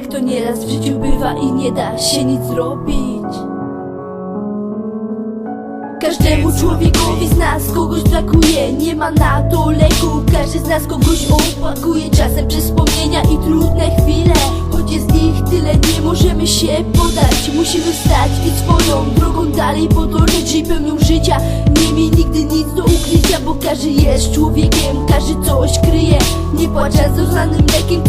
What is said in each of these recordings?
to nieraz w życiu bywa i nie da się nic zrobić. Każdemu człowiekowi z nas kogoś brakuje. Nie ma na to leku. Każdy z nas kogoś opłakuje. Czasem przez wspomnienia i trudne chwile. Choć jest ich tyle nie możemy się podać. Musimy wstać i swoją drogą dalej podążać Żyj pełnią życia. Nie miej nigdy nic do ukrycia Bo każdy jest człowiekiem. Każdy coś kryje. Nie płacz za zorzanym lekiem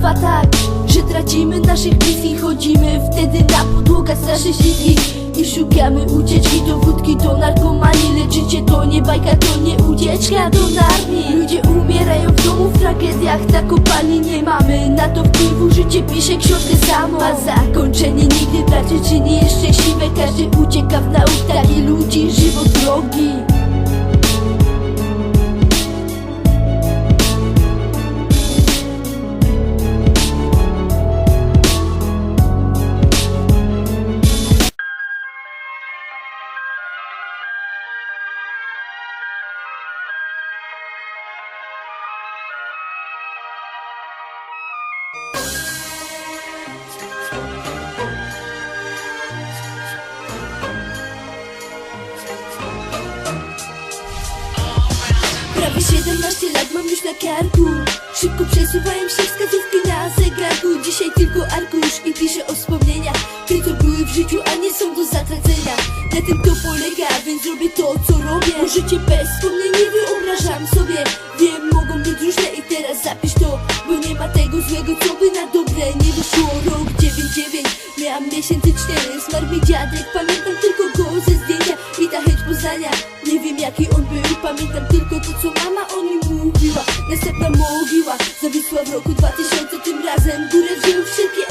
bywa tak, że tracimy naszych bliskich Chodzimy wtedy na podłogach strasznie śliskich I szukamy ucieczki do wódki, do narkomanii. Lecz życie to nie bajka, to nie ucieczka do narni. Ludzie umierają w domu w tragediach Na kopalni nie mamy na to wpływu. Życie pisze książkę samo A zakończenie nigdy raczej czy nie jest szczęśliwe Każdy ucieka w naukach i ludzi żywot drogi 17 lat mam już na karku. Szybko przesuwają się wskazówki na zegarku. Dzisiaj tylko arkusz i piszę o wspomnieniach Które to były w życiu, a nie są do zatracenia. Na tym to polega, więc robię to co robię. Bo życie bez wspomnień nie wyobrażam sobie. Wiem, mogą być różne i teraz zapisz to Bo nie ma tego złego, co by na dobre nie wyszło. Rok 99, miałam miesięcy cztery. Zmarł mi dziadek, pamiętam co mama o nim mówiła. Następna mogiła zawisła w roku 2000 Tym razem górę wzięły wszelkie